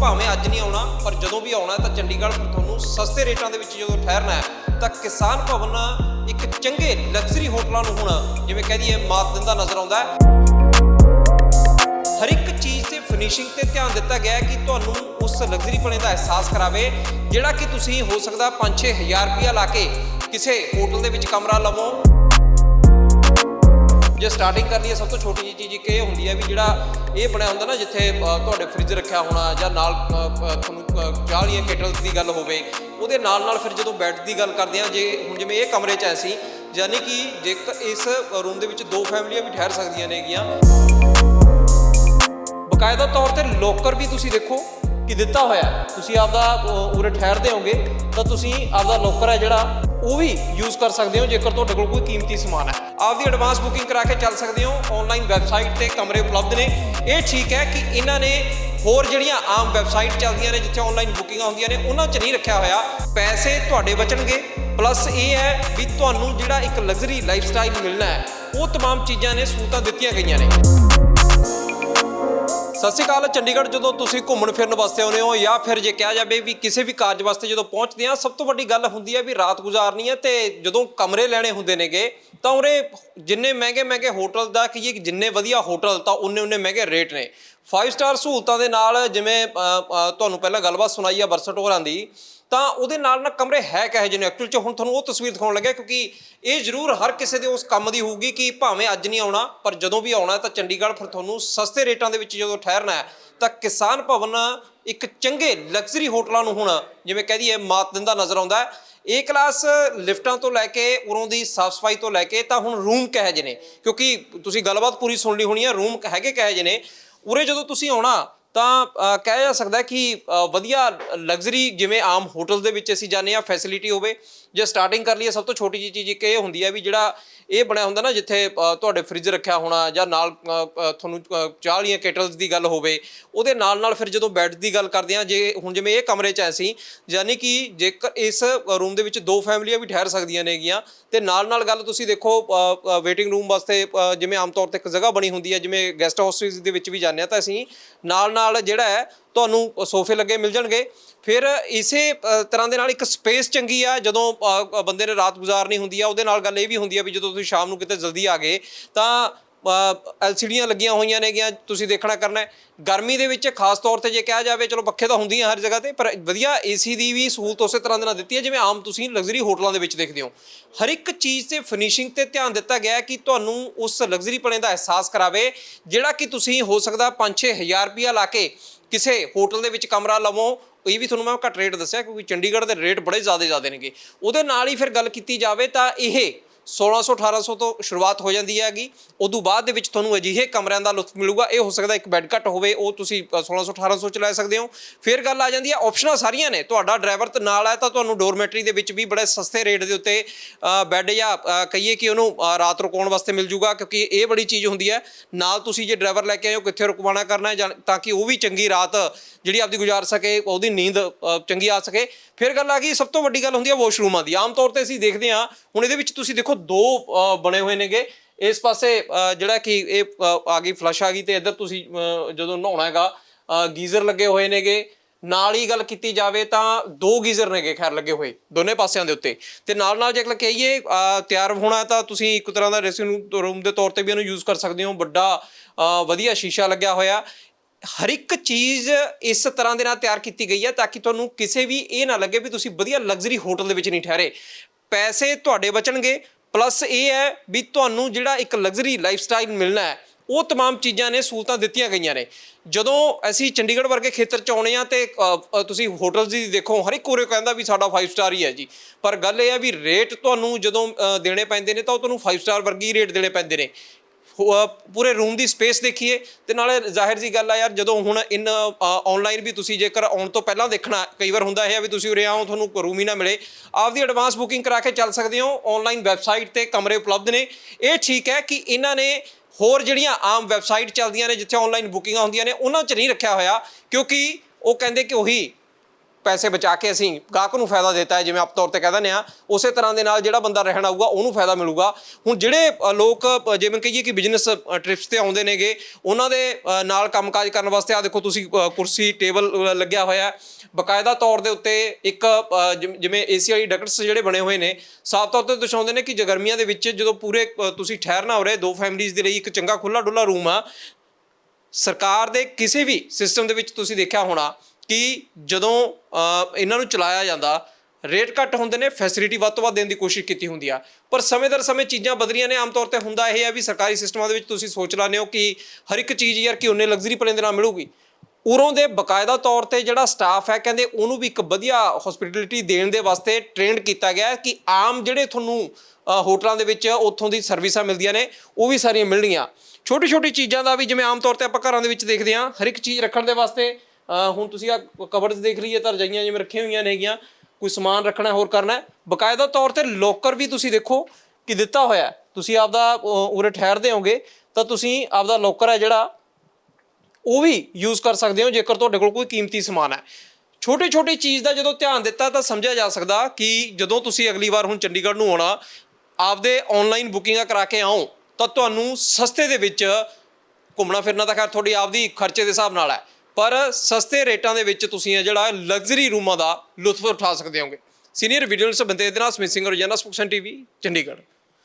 ਭਾਵੇਂ ਅੱਜ ਨਹੀਂ ਆਉਣਾ, ਪਰ ਜਦੋਂ ਵੀ ਆਉਣਾ ਤਾਂ ਚੰਡੀਗੜ੍ਹ ਤੁਹਾਨੂੰ ਸਸਤੇ ਰੇਟਾਂ ਦੇ ਵਿੱਚ ਜਦੋਂ ਠਹਿਰਨਾ ਹੈ, ਤਾਂ ਕਿਸਾਨ ਭਵਨ ਇੱਕ ਚੰਗੇ ਲਗਜ਼ਰੀ ਹੋਟਲਾਂ ਨੂੰ ਹੁਣ ਜਿਵੇਂ ਕਹਿ ਦਈਏ ਮਾਤ ਦਿੰਦਾ ਨਜ਼ਰ ਆਉਂਦਾ ਹੈ। ਹਰ ਇੱਕ ਚੀਜ਼ ਤੇ ਫਿਨਿਸ਼ਿੰਗ ਤੇ ਧਿਆਨ ਦਿੱਤਾ ਗਿਆ ਹੈ ਕਿ ਤੁਹਾਨੂੰ ਉਸ ਲਗਜ਼ਰੀ ਬਣੇ ਦਾ ਅਹਿਸਾਸ ਕਰਾਵੇ, ਜਿਹੜਾ ਕਿ ਤੁਸੀਂ ਹੋ ਸਕਦਾ 5-6000 ਰੁਪਇਆ ਲਾ ਕੇ ਕਿਸੇ ਹੋਟਲ ਦੇ ਵਿੱਚ ਕਮਰਾ ਲਵੋ। ਜੇ ਸਟਾਰਟਿੰਗ ਕਰਨੀ ਹੈ, ਸਭ ਤੋਂ ਛੋਟੀ ਜਿਹੀ ਚੀਜ਼ ਇੱਕ ਇਹ ਹੁੰਦੀ ਹੈ ਵੀ ਜਿਹੜਾ ਇਹ ਬਣਿਆ ਹੁੰਦਾ ਨਾ, ਜਿੱਥੇ ਤੁਹਾਡੇ ਫ੍ਰਿਜ ਰੱਖਿਆ ਹੋਣਾ ਜਾਂ ਨਾਲ ਤੁਹਾਨੂੰ ਚਾਹ ਵਾਲੀਆਂ ਕੇਟਲਸ ਦੀ ਗੱਲ ਹੋਵੇ, ਉਹਦੇ ਨਾਲ ਨਾਲ ਫਿਰ ਜਦੋਂ ਬੈੱਡ ਦੀ ਗੱਲ ਕਰਦੇ ਆ ਜੇ ਹੁਣ ਜਿਵੇਂ ਇਹ ਕਮਰੇ 'ਚ ਐ ਸੀ ਯਾਨੀ ਕਿ ਜੇਕਰ ਇਸ ਰੂਮ ਦੇ ਵਿੱਚ ਦੋ ਫੈਮਲੀਆਂ ਵੀ ਠਹਿਰ ਸਕਦੀਆਂ ਨੇਗੀਆਂ। ਬਕਾਇਦਾ ਤੌਰ ਤੇ ਲੋਕਰ ਵੀ ਤੁਸੀਂ ਦੇਖੋ ਕਿ ਦਿੱਤਾ ਹੋਇਆ ਹੈ। ਤੁਸੀਂ ਆਪਦਾ ਅ, ਉਰੇ ਠਹਿਰਦੇ ਹੋਗੇ ਤਾਂ ਤੁਸੀਂ ਆਪਦਾ ਲੋਕਰ ਹੈ ਜਿਹੜਾ ਉਹ ਵੀ ਯੂਜ਼ ਕਰ ਸਕਦੇ ਹੋ ਜੇਕਰ ਤੁਹਾਡੇ ਕੋਲ ਕੋਈ ਕੀਮਤੀ ਸਮਾਨ ਹੈ ਆਪਦੀ ਐਡਵਾਂਸ ਬੁਕਿੰਗ ਕਰਾ ਕੇ ਚੱਲ ਸਕਦੇ ਹੋ ਆਨਲਾਈਨ ਵੈਬਸਾਈਟ ਤੇ ਕਮਰੇ ਉਪਲਬਧ ਨੇ ਇਹ ਠੀਕ ਹੈ ਕਿ ਇਹਨਾਂ ਨੇ ਹੋਰ ਜਿਹੜੀਆਂ ਆਮ ਵੈਬਸਾਈਟ ਚੱਲਦੀਆਂ ਨੇ ਜਿੱਥੇ ਆਨਲਾਈਨ ਬੁਕਿੰਗਾਂ ਹੁੰਦੀਆਂ ਨੇ ਉਹਨਾਂ 'ਚ ਨਹੀਂ ਰੱਖਿਆ ਹੋਇਆ ਪੈਸੇ ਤੁਹਾਡੇ ਬਚਣਗੇ ਪਲੱਸ ਇਹ ਹੈ ਵੀ ਤੁਹਾਨੂੰ ਜਿਹੜਾ ਇੱਕ ਲਗਜ਼ਰੀ ਲਾਈਫ ਸਟਾਈਲ ਮਿਲਣਾ ਹੈ ਉਹ तमाम ਚੀਜ਼ਾਂ ਨੇ ਸਹੂਲਤਾਂ ਦਿੱਤੀਆਂ ਗਈਆਂ ਨੇ ਸਤਿ ਸ਼੍ਰੀ ਅਕਾਲ, ਚੰਡੀਗੜ੍ਹ ਜਦੋਂ ਤੁਸੀਂ ਘੁੰਮਣ ਫਿਰਨ ਵਾਸਤੇ ਆਉਂਦੇ ਹੋ ਜਾਂ ਫਿਰ ਜੇ ਕਿਹਾ ਜਾਵੇ ਵੀ ਕਿਸੇ ਵੀ ਕਾਰਜ ਵਾਸਤੇ ਜਦੋਂ ਪਹੁੰਚਦੇ ਆ ਸਭ ਤੋਂ ਵੱਡੀ ਗੱਲ ਹੁੰਦੀ ਹੈ ਵੀ ਰਾਤ ਗੁਜ਼ਾਰਨੀ ਹੈ ਤੇ ਜਦੋਂ ਕਮਰੇ ਲੈਣੇ ਹੁੰਦੇ ਨੇਗੇ, ਤਾਂ ਉਰੇ ਜਿੰਨੇ ਮਹਿੰਗੇ ਮਹਿੰਗੇ ਹੋਟਲ ਦਾ ਕਿ ਜਿੰਨੇ ਵਧੀਆ ਹੋਟਲ, ਤਾਂ ਉਨੇ ਉਨੇ ਮਹਿੰਗੇ ਰੇਟ ਨੇ। 5 ਸਟਾਰ ਸਹੂਲਤਾਂ ਦੇ ਨਾਲ ਜਿਵੇਂ ਤੁਹਾਨੂੰ ਪਹਿਲਾਂ ਗੱਲਬਾਤ ਸੁਣਾਈ ਆ ਬਰਸਟ ਹੋਰਾਂ ਦੀ ਤਾਂ ਉਹਦੇ ਨਾਲ ਨਾ ਕਮਰੇ ਹੈ ਕਹੇ ਜਿਹੇ ਨੇ? ਐਕਚੁਅਲ ਚ ਹੁਣ ਤੁਹਾਨੂੰ ਉਹ ਤਸਵੀਰ ਦਿਖਾਉਣ ਲੱਗਿਆ ਕਿਉਂਕਿ ਇਹ ਜ਼ਰੂਰ ਹਰ ਕਿਸੇ ਦੇ ਉਸ ਕੰਮ ਦੀ ਹੋਊਗੀ ਕਿ ਭਾਵੇਂ ਅੱਜ ਨਹੀਂ ਆਉਣਾ, ਪਰ ਜਦੋਂ ਵੀ ਆਉਣਾ ਤਾਂ ਚੰਡੀਗੜ੍ਹ ਫਿਰ ਤੁਹਾਨੂੰ ਸਸਤੇ ਰੇਟਾਂ ਦੇ ਵਿੱਚ ਜਦੋਂ ਠਹਿਰਨਾ ਹੈ, ਤਾਂ ਕਿਸਾਨ ਭਵਨ ਇੱਕ ਚੰਗੇ ਲਗਜ਼ਰੀ ਹੋਟਲਾਂ ਨੂੰ ਹੁਣ ਜਿਵੇਂ ਕਹਿ ਦਈਏ ਮਾਤ ਦਿੰਦਾ ਨਜ਼ਰ ਆਉਂਦਾ ਹੈ। ਇਹ ਕਲਾਸ ਲਿਫਟਾਂ ਤੋਂ ਲੈ ਕੇ ਉਰੋਂ ਦੀ ਸਾਫ਼ ਸਫ਼ਾਈ ਤੋਂ ਲੈ ਕੇ ਤਾਂ ਹੁਣ ਰੂਮ ਕਹੇ ਜਿਹੇ ਨੇ? ਕਿਉਂਕਿ ਤੁਸੀਂ ਗੱਲਬਾਤ ਪੂਰੀ ਸੁਣ ਲਈ ਹੋਣੀ ਹੈ ਰੂਮ ਹੈਗੇ ਕਹੇ ਜਿਹੇ ਨੇ? ਉਰੇ ਜਦੋਂ ਤੁਸੀਂ ਆਉਣਾ ਤਾਂ ਅ, ਕਿਹਾ ਜਾ ਸਕਦਾ ਕਿ ਵਧੀਆ ਲਗਜ਼ਰੀ ਜਿਵੇਂ ਆਮ ਹੋਟਲ ਦੇ ਵਿੱਚ ਅਸੀਂ ਜਾਂਦੇ ਆ ਫੈਸਿਲਿਟੀ ਹੋਵੇ ਜੇ ਸਟਾਰਟਿੰਗ ਕਰ ਲਈਏ, ਸਭ ਤੋਂ ਛੋਟੀ ਜਿਹੀ ਚੀਜ਼ ਇੱਕ ਇਹ ਹੁੰਦੀ ਹੈ ਵੀ ਜਿਹੜਾ ਇਹ ਬਣਿਆ ਹੁੰਦਾ ਨਾ, ਜਿੱਥੇ ਤੁਹਾਡੇ ਫ੍ਰਿਜ ਰੱਖਿਆ ਹੋਣਾ ਜਾਂ ਨਾਲ ਤੁਹਾਨੂੰ ਚਾਹ ਵਾਲੀਆਂ ਕੇਟਲਸ ਦੀ ਗੱਲ ਹੋਵੇ, ਉਹਦੇ ਨਾਲ ਨਾਲ ਫਿਰ ਜਦੋਂ ਬੈੱਡ ਦੀ ਗੱਲ ਕਰਦੇ ਆ, ਜੇ ਹੁਣ ਜਿਵੇਂ ਇਹ ਕਮਰੇ 'ਚ ਐ ਸੀ ਯਾਨੀ ਕਿ ਜੇਕਰ ਇਸ ਰੂਮ ਦੇ ਵਿੱਚ ਦੋ ਫੈਮਲੀਆਂ ਵੀ ਠਹਿਰ ਸਕਦੀਆਂ ਨੇਗੀਆਂ, ਤੇ ਨਾਲ ਨਾਲ ਗੱਲ ਤੁਸੀਂ ਦੇਖੋ ਵੇਟਿੰਗ ਰੂਮ ਵਾਸਤੇ ਜਿਵੇਂ ਆਮ ਤੌਰ ਤੇ ਇੱਕ ਜਗ੍ਹਾ ਬਣੀ ਹੁੰਦੀ ਹੈ ਜਿਵੇਂ ਗੈਸਟ ਹਾਊਸਿਸ ਦੇ ਵਿੱਚ ਵੀ ਜਾਂਦੇ ਆ, ਤਾਂ ਅਸੀਂ ਨਾਲ ਨਾਲ ਜਿਹੜਾ ਹੈ ਤੁਹਾਨੂੰ ਸੋਫੇ ਲੱਗੇ ਮਿਲ ਜਾਣਗੇ। ਫਿਰ ਇਸੇ ਤਰ੍ਹਾਂ ਦੇ ਨਾਲ ਇੱਕ ਸਪੇਸ ਚੰਗੀ ਆ, ਜਦੋਂ ਬੰਦੇ ਨੇ ਰਾਤ ਗੁਜ਼ਾਰਨੀ ਹੁੰਦੀ ਆ, ਉਹਦੇ ਨਾਲ ਗੱਲ ਇਹ ਵੀ ਹੁੰਦੀ ਆ ਵੀ ਜਦੋਂ ਤੁਸੀਂ ਸ਼ਾਮ ਨੂੰ ਕਿਤੇ ਜਲਦੀ ਆ ਗਏ, ਤਾਂ ਐਲਸੀਡੀਆਂ ਲੱਗੀਆਂ ਹੋਈਆਂ ਨੇਗੀਆਂ, ਤੁਸੀਂ ਦੇਖਣਾ ਕਰਨਾ ਗਰਮੀ ਦੇ ਵਿੱਚ ਖਾਸ ਤੌਰ ਤੇ ਜੇ ਕਿਹਾ ਜਾਵੇ, ਚਲੋ ਪੱਖੇ ਤਾਂ ਹੁੰਦੀਆਂ ਹਰ ਜਗ੍ਹਾ ਤੇ, ਪਰ ਵਧੀਆ ਏਸੀ ਦੀ ਵੀ ਸਹੂਲਤ ਉਸੇ ਤਰ੍ਹਾਂ ਦੇ ਨਾਲ ਦਿੱਤੀ ਹੈ, ਜਿਵੇਂ ਆਮ ਤੁਸੀਂ ਲਗਜ਼ਰੀ ਹੋਟਲਾਂ ਦੇ ਵਿੱਚ ਦੇਖਦੇ ਹੋ। ਹਰ ਇੱਕ ਚੀਜ਼ ਤੇ ਫਿਨਿਸ਼ਿੰਗ ਤੇ ਧਿਆਨ ਦਿੱਤਾ ਗਿਆ ਹੈ ਕਿ ਤੁਹਾਨੂੰ ਉਸ ਲਗਜ਼ਰੀ ਪਣੇ ਦਾ ਅਹਿਸਾਸ ਕਰਾਵੇ, ਜਿਹੜਾ ਕਿ ਤੁਸੀਂ ਹੋ ਸਕਦਾ 5-6000 ਰੁਪਇਆ ਲਾ ਕੇ ਕਿਸੇ ਹੋਟਲ ਦੇ ਵਿੱਚ ਕਮਰਾ ਲਵੋ, ਇਹ ਵੀ ਤੁਹਾਨੂੰ ਮੈਂ ਘੱਟ ਰੇਟ ਦੱਸਿਆ ਕਿਉਂਕਿ ਚੰਡੀਗੜ੍ਹ ਦੇ ਰੇਟ ਬੜੇ ਜ਼ਿਆਦਾ ਜ਼ਿਆਦਾ ਨੇਗੇ। ਉਹਦੇ ਨਾਲ ਹੀ ਫਿਰ ਗੱਲ ਕੀਤੀ ਜਾਵੇ ਤਾਂ ਇਹ 1600 1800 ਤੋਂ ਸ਼ੁਰੂਆਤ ਹੋ ਜਾਂਦੀ ਹੈਗੀ। ਉਦੋਂ ਬਾਅਦ ਦੇ ਵਿੱਚ ਤੁਹਾਨੂੰ ਅਜਿਹੇ ਕਮਰਿਆਂ ਦਾ ਲੁਤਫ ਮਿਲੂਗਾ। ਇਹ ਹੋ ਸਕਦਾ ਇੱਕ ਬੈੱਡ ਘੱਟ ਹੋਵੇ ਉਹ ਤੁਸੀਂ ਅ, 1600 1800 ਚ ਲੈ ਸਕਦੇ ਹੋ। ਫਿਰ ਗੱਲ ਆ ਜਾਂਦੀ ਹੈ ਆਪਸ਼ਨਾਂ ਸਾਰੀਆਂ ਨੇ। ਤੁਹਾਡਾ ਡਰਾਈਵਰ ਤੇ ਨਾਲ ਹੈ ਤਾਂ ਤੁਹਾਨੂੰ ਡੋਰਮੈਟਰੀ ਦੇ ਵਿੱਚ ਵੀ ਬੜੇ ਸਸਤੇ ਰੇਟ ਦੇ ਉੱਤੇ ਬੈੱਡ ਜਾਂ ਕਹੀਏ ਕਿ ਉਹਨੂੰ ਰਾਤ ਰੁਕਾਉਣ ਵਾਸਤੇ ਮਿਲ ਜੂਗਾ ਕਿਉਂਕਿ ਇਹ ਬੜੀ ਚੀਜ਼ ਹੁੰਦੀ ਹੈ। ਨਾਲ ਤੁਸੀਂ ਜੇ ਡਰਾਈਵਰ ਲੈ ਕੇ ਆਏ ਹੋ ਕਿੱਥੇ ਰੁਕਵਾਣਾ ਕਰਨਾ ਹੈ ਜਾਂ ਤਾਂ ਕਿ ਉਹ ਵੀ ਚੰਗੀ ਰਾਤ ਜਿਹੜੀ ਆਪਦੀ ਗੁਜ਼ਾਰ ਸਕੇ ਉਹਦੀ ਨੀਂਦ ਚੰਗੀ ਆ ਸਕੇ। ਫਿਰ ਗੱਲ ਆ ਗਈ ਸਭ ਤੋਂ ਵੱਡੀ ਗੱਲ ਹੁੰਦੀ ਹੈ ਵਾਸ਼ਰੂਮਾਂ ਦੀ। ਆਮ ਤੌਰ ਤੇ ਅਸੀਂ ਦੇਖਦੇ ਹਾਂ ਹੁਣ ਇਹਦੇ ਵਿੱਚ ਤੁਸੀਂ ਦੇਖੋ ਦੋ ਬਣੇ ਹੋਏ ਨੇਗੇ। ਇਸ ਪਾਸੇ ਜਿਹੜਾ ਕਿ ਇਹ ਆ ਗਈ ਫਲਸ਼ ਆ ਗਈ ਤੇ ਇੱਧਰ ਤੁਸੀਂ ਜਦੋਂ ਨਹਾਉਣਾ ਹੈਗਾ ਗੀਜ਼ਰ ਲੱਗੇ ਹੋਏ ਨੇਗੇ। ਨਾਲ ਹੀ ਗੱਲ ਕੀਤੀ ਜਾਵੇ ਤਾਂ ਦੋ ਗੀਜ਼ਰ ਨੇਗੇ, ਖੈਰ, ਲੱਗੇ ਹੋਏ, ਦੋਨੇ ਪਾਸਿਆਂ ਦੇ ਉੱਤੇ। ਤੇ ਨਾਲ ਨਾਲ ਜੇ ਕਹੀਏ ਤਿਆਰ ਹੋਣਾ ਤਾਂ ਤੁਸੀਂ ਇੱਕ ਤਰ੍ਹਾਂ ਦਾ ਡਰੈਸਿੰਗ ਰੂਮ ਦੇ ਤੌਰ ਤੇ ਵੀ ਇਹਨੂੰ ਯੂਜ਼ ਕਰ ਸਕਦੇ ਹੋ। ਵੱਡਾ ਵਧੀਆ ਸ਼ੀਸ਼ਾ ਲੱਗਿਆ ਹੋਇਆ। ਹਰ ਇੱਕ ਚੀਜ਼ ਇਸ ਤਰ੍ਹਾਂ ਦੇ ਨਾਲ ਤਿਆਰ ਕੀਤੀ ਗਈ ਹੈ ਤਾਂ ਕਿ ਤੁਹਾਨੂੰ ਕਿਸੇ ਵੀ ਇਹ ਨਾ ਲੱਗੇ ਵੀ ਤੁਸੀਂ ਵਧੀਆ ਲਗਜ਼ਰੀ ਹੋਟਲ ਦੇ ਵਿੱਚ ਨਹੀਂ ਠਹਿਰੇ। ਪੈਸੇ ਤੁਹਾਡੇ ਬਚਣਗੇ ਪਲੱਸ ਇਹ ਹੈ ਵੀ ਤੁਹਾਨੂੰ ਜਿਹੜਾ ਇੱਕ ਲਗਜ਼ਰੀ ਲਾਈਫ ਸਟਾਈਲ ਮਿਲਣਾ ਹੈ ਉਹ तमाम ਚੀਜ਼ਾਂ ਨੇ ਸਹੂਲਤਾਂ ਦਿੱਤੀਆਂ ਗਈਆਂ ਨੇ ਜਦੋਂ ਅਸੀਂ ਚੰਡੀਗੜ੍ਹ ਵਰਗੇ ਖੇਤਰ ਚ ਆਉਣੇ ਆ ਤੇ ਅ, ਅ, ਤੁਸੀਂ ਹੋਟਲਸ ਦੀ ਦੇਖੋ ਹਰ ਇੱਕ ਉਰੇ ਕਹਿੰਦਾ ਵੀ ਸਾਡਾ 5 ਸਟਾਰ ਹੀ ਹੈ ਜੀ ਪਰ ਗੱਲ ਇਹ ਹੈ ਵੀ ਰੇਟ ਤੁਹਾਨੂੰ ਜਦੋਂ ਅ, ਦੇਣੇ ਪੈਂਦੇ ਨੇ ਤਾਂ ਉਹ ਤੁਹਾਨੂੰ 5 ਸਟਾਰ ਵਰਗੇ ਹੀ ਰੇਟ ਦੇਣੇ ਪੈਂਦੇ ਨੇ ਹੋ- ਅ, ਪੂਰੇ ਰੂਮ ਦੀ ਸਪੇਸ ਦੇਖੀਏ, ਤੇ ਨਾਲੇ ਜ਼ਾਹਿਰ ਜੀ ਗੱਲ ਆ ਯਾਰ, ਜਦੋਂ ਹੁਣ ਇਨ ਆਨਲਾਈਨ ਵੀ ਤੁਸੀਂ ਜੇਕਰ ਆਉਣ ਤੋਂ ਪਹਿਲਾਂ ਦੇਖਣਾ, ਕਈ ਵਾਰ ਹੁੰਦਾ ਇਹ ਆ ਵੀ ਤੁਸੀਂ ਉਰੇ ਆਓ, ਤੁਹਾਨੂੰ ਰੂਮ ਹੀ ਨਾ ਮਿਲੇ। ਆਪਦੀ ਐਡਵਾਂਸ ਬੁਕਿੰਗ ਕਰਾ ਕੇ ਚੱਲ ਸਕਦੇ ਹੋ ਆਨਲਾਈਨ ਵੈਬਸਾਈਟ ਤੇ ਕਮਰੇ ਉਪਲਬਧ ਨੇ। ਇਹ ਠੀਕ ਹੈ ਕਿ ਇਹਨਾਂ ਨੇ ਹੋਰ ਜਿਹੜੀਆਂ ਆਮ ਵੈਬਸਾਈਟ ਚੱਲਦੀਆਂ ਨੇ, ਜਿੱਥੇ ਆਨਲਾਈਨ ਬੁਕਿੰਗਾਂ ਹੁੰਦੀਆਂ ਨੇ, ਉਹਨਾਂ 'ਚ ਨਹੀਂ ਰੱਖਿਆ ਹੋਇਆ, ਕਿਉਂਕਿ ਉਹ ਕਹਿੰਦੇ ਕਿ ਉਹੀ ਪੈਸੇ ਬਚਾ ਕੇ ਅਸੀਂ ਗਾਹਕ ਨੂੰ ਫਾਇਦਾ ਦਿੱਤਾ ਹੈ ਜਿਵੇਂ ਆਪ ਤੌਰ ਤੇ ਕਹਿ ਦਿੰਦੇ ਆ ਉਸੇ ਤਰ੍ਹਾਂ ਦੇ ਨਾਲ ਜਿਹੜਾ ਬੰਦਾ ਰਹਿਣ ਆਊਗਾ ਉਹਨੂੰ ਫਾਇਦਾ ਮਿਲੂਗਾ। ਹੁਣ ਜਿਹੜੇ ਲੋਕ ਜਿਵੇਂ ਕਹੀਏ ਕਿ ਬਿਜ਼ਨਸ ਟ੍ਰਿਪਸ ਤੇ ਆਉਂਦੇ ਨੇਗੇ ਉਹਨਾਂ ਦੇ ਅ, ਨਾਲ ਕੰਮਕਾਜ ਕਰਨ ਵਾਸਤੇ ਆ ਦੇਖੋ ਤੁਸੀਂ ਕੁਰਸੀ ਟੇਬਲ ਲੱਗਿਆ ਹੋਇਆ ਹੈ। ਬਕਾਇਦਾ ਤੌਰ ਦੇ ਉੱਤੇ ਇੱਕ ਅ, ਜਿਵੇਂ- ਜਿਵੇਂ ਏਸੀ ਵਾਲੀ ਡਕਟਸ ਜਿਹੜੇ ਬਣੇ ਹੋਏ ਨੇ ਸਾਫ਼ ਤੌਰ ਤੇ ਦਰਸਾਉਂਦੇ ਨੇ ਕਿ ਜੇ ਗਰਮੀਆਂ ਦੇ ਵਿੱਚ ਜਦੋਂ ਪੂਰੇ ਅ, ਤੁਸੀਂ ਠਹਿਰਨਾ ਹੋ ਰਹੇ ਦੋ ਫੈਮਿਲੀਜ਼ ਦੇ ਲਈ ਇੱਕ ਚੰਗਾ ਖੁੱਲਾ ਡੁੱਲਾ ਰੂਮ ਆ। ਸਰਕਾਰ ਦੇ ਕਿਸੇ ਵੀ ਸਿਸਟਮ ਦੇ ਵਿੱਚ ਤੁਸੀਂ ਦੇਖਿਆ ਹੋਣਾ ਕਿ ਜਦੋਂ ਇਹਨਾਂ ਨੂੰ ਚਲਾਇਆ ਜਾਂਦਾ, ਰੇਟ ਘੱਟ ਹੁੰਦੇ ਨੇ ਫੈਸਿਲਿਟੀ ਵੱਧ ਤੋਂ ਵੱਧ ਦੇਣ ਦੀ ਕੋਸ਼ਿਸ਼ ਕੀਤੀ ਹੁੰਦੀ ਆ। ਪਰ ਸਮੇਂ ਦਰ ਸਮੇਂ ਚੀਜ਼ਾਂ ਬਦਲੀਆਂ ਨੇ, ਆਮ ਤੌਰ ਤੇ ਹੁੰਦਾ ਇਹ ਹੈ ਵੀ ਸਰਕਾਰੀ ਸਿਸਟਮਾਂ ਦੇ ਵਿੱਚ ਤੁਸੀਂ ਸੋਚ ਲੈਂਦੇ ਹੋ ਕਿ ਹਰ ਇੱਕ ਚੀਜ਼ ਯਾਰ ਕਿ ਉਹਨੇ ਲਗਜ਼ਰੀ ਪਲੇਨ ਦੇ ਨਾਲ ਮਿਲੂਗੀ। ਉਰੋਂ ਦੇ ਬਕਾਇਦਾ ਤੌਰ ਤੇ ਜਿਹੜਾ ਸਟਾਫ ਹੈ, ਕਹਿੰਦੇ ਉਹਨੂੰ ਵੀ ਇੱਕ ਵਧੀਆ ਹਸਪਿਟੈਲਿਟੀ ਦੇਣ ਦੇ ਵਾਸਤੇ ਟ੍ਰੇਨਡ ਕੀਤਾ ਗਿਆ ਕਿ ਆਮ ਜਿਹੜੇ ਤੁਹਾਨੂੰ ਹੋਟਲਾਂ ਦੇ ਵਿੱਚ ਉੱਥੋਂ ਦੀ ਸਰਵਿਸਾਂ ਮਿਲਦੀਆਂ ਨੇ, ਉਹ ਵੀ ਸਾਰੀਆਂ ਮਿਲਣਗੀਆਂ ਛੋਟੀ ਛੋਟੀ ਚੀਜ਼ਾਂ ਦਾ ਵੀ ਜਿਵੇਂ ਆਮ ਤੌਰ ਤੇ ਆਪਾਂ ਘਰਾਂ ਦੇ ਵਿੱਚ ਦੇਖਦੇ ਹਾਂ, ਹਰ ਇੱਕ ਚੀਜ਼ ਰੱਖਣ ਦੇ ਵਾਸਤੇ ਹੁਣ ਤੁਸੀਂ ਆ ਕਬਰਸ ਦੇਖ ਲਈਏ ਤਾਂ ਰਜਾਈਆਂ ਜਿਵੇਂ ਰੱਖੀਆਂ ਹੋਈਆਂ ਨੇਗੀਆਂ ਕੋਈ ਸਮਾਨ ਰੱਖਣਾ ਹੋਰ ਕਰਨਾ ਹੈ। ਬਕਾਇਦਾ ਤੌਰ ਤੇ ਲੋਕਰ ਵੀ ਤੁਸੀਂ ਦੇਖੋ ਕਿ ਦਿੱਤਾ ਹੋਇਆ ਤੁਸੀਂ ਆਪਦਾ ਉਰੇ ਠਹਿਰਦੇ ਹੋਗੇ ਤਾਂ ਤੁਸੀਂ ਆਪਦਾ ਲੋਕਰ ਹੈ ਜਿਹੜਾ, ਉਹ ਵੀ ਯੂਜ਼ ਕਰ ਸਕਦੇ ਹੋ ਜੇਕਰ ਤੁਹਾਡੇ ਕੋਲ ਕੋਈ ਕੀਮਤੀ ਸਮਾਨ ਹੈ। ਛੋਟੀ ਛੋਟੀ ਚੀਜ਼ ਦਾ ਜਦੋਂ ਧਿਆਨ ਦਿੱਤਾ ਤਾਂ ਸਮਝਿਆ ਜਾ ਸਕਦਾ ਕਿ ਜਦੋਂ ਤੁਸੀਂ ਅਗਲੀ ਵਾਰ ਹੁਣ ਚੰਡੀਗੜ੍ਹ ਨੂੰ ਆਉਣਾ, ਆਪਦੇ ਆਨਲਾਈਨ ਬੁਕਿੰਗਾਂ ਕਰਾ ਕੇ ਆਓ ਤਾਂ ਤੁਹਾਨੂੰ ਸਸਤੇ ਦੇ ਵਿੱਚ ਘੁੰਮਣਾ ਫਿਰਨਾ ਤਾਂ ਖੈਰ ਤੁਹਾਡੀ ਆਪਦੀ ਖਰਚੇ ਦੇ ਹਿਸਾਬ ਨਾਲ ਹੈ। ਪਰ ਸਸਤੇ ਰੇਟਾਂ ਦੇ ਵਿੱਚ ਤੁਸੀਂ ਜਿਹੜਾ ਲਗਜ਼ਰੀ ਰੂਮਾਂ ਦਾ ਲੁਤਫ ਉਠਾ ਸਕਦੇ ਹੋਗੇ। ਸੀਨੀਅਰ ਵੀਡੀਓ ਜਰਨਲਿਸਟ ਬੰਦੇ ਦੇ ਨਾਲ ਸਮਿਤ ਸਿੰਘ ਰੋਜ਼ਾਨਾ ਸਪੋਕਸਨ ਟੀਵੀ, ਚੰਡੀਗੜ੍ਹ।